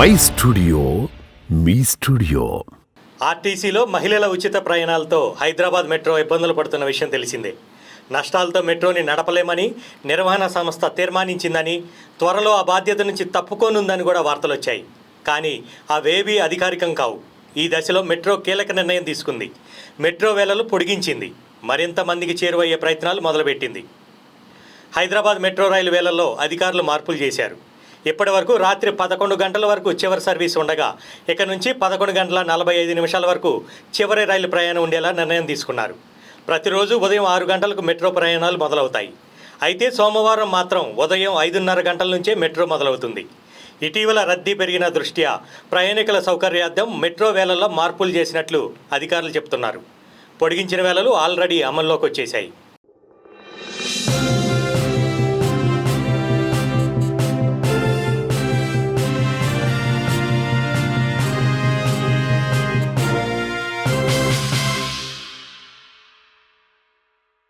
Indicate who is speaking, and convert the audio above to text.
Speaker 1: My studio me studio.
Speaker 2: ఆర్టీసీలో మహిళల ఉచిత ప్రయాణాలతో హైదరాబాద్ మెట్రో ఇబ్బందులు పడుతున్న విషయం తెలిసిందే. నష్టాలతో మెట్రోని నడపలేమని నిర్వహణ సంస్థ తీర్మానించిందని త్వరలో ఆ బాధ్యత నుంచి తప్పుకోనుందని కూడా వార్తలు వచ్చాయి కానీ అవేవీ అధికారికం కావు. ఈ దశలో మెట్రో కీలక నిర్ణయం తీసుకుంది. మెట్రో వేళలు పొడిగించింది. మరింత మందికి చేరువయ్యే ప్రయత్నాలు మొదలుపెట్టింది. హైదరాబాద్ మెట్రో రైలు వేళల్లో అధికారులు మార్పులు చేశారు. ఇప్పటి వరకు రాత్రి పదకొండు గంటల వరకు చివరి సర్వీస్ ఉండగా ఇక నుంచి పదకొండు గంటల నలభై ఐదు నిమిషాల వరకు చివరి రైలు ప్రయాణం ఉండేలా నిర్ణయం తీసుకున్నారు. ప్రతిరోజు ఉదయం ఆరు గంటలకు మెట్రో ప్రయాణాలు మొదలవుతాయి. అయితే సోమవారం మాత్రం ఉదయం ఐదున్నర గంటల నుంచే మెట్రో మొదలవుతుంది. ఇటీవల రద్దీ పెరిగిన దృష్ట్యా ప్రయాణికుల సౌకర్యార్థం మెట్రో వేళల్లో మార్పులు చేసినట్లు అధికారులు చెబుతున్నారు. పొడిగించిన వేళలు ఆల్రెడీ అమల్లోకి వచ్చేశాయి.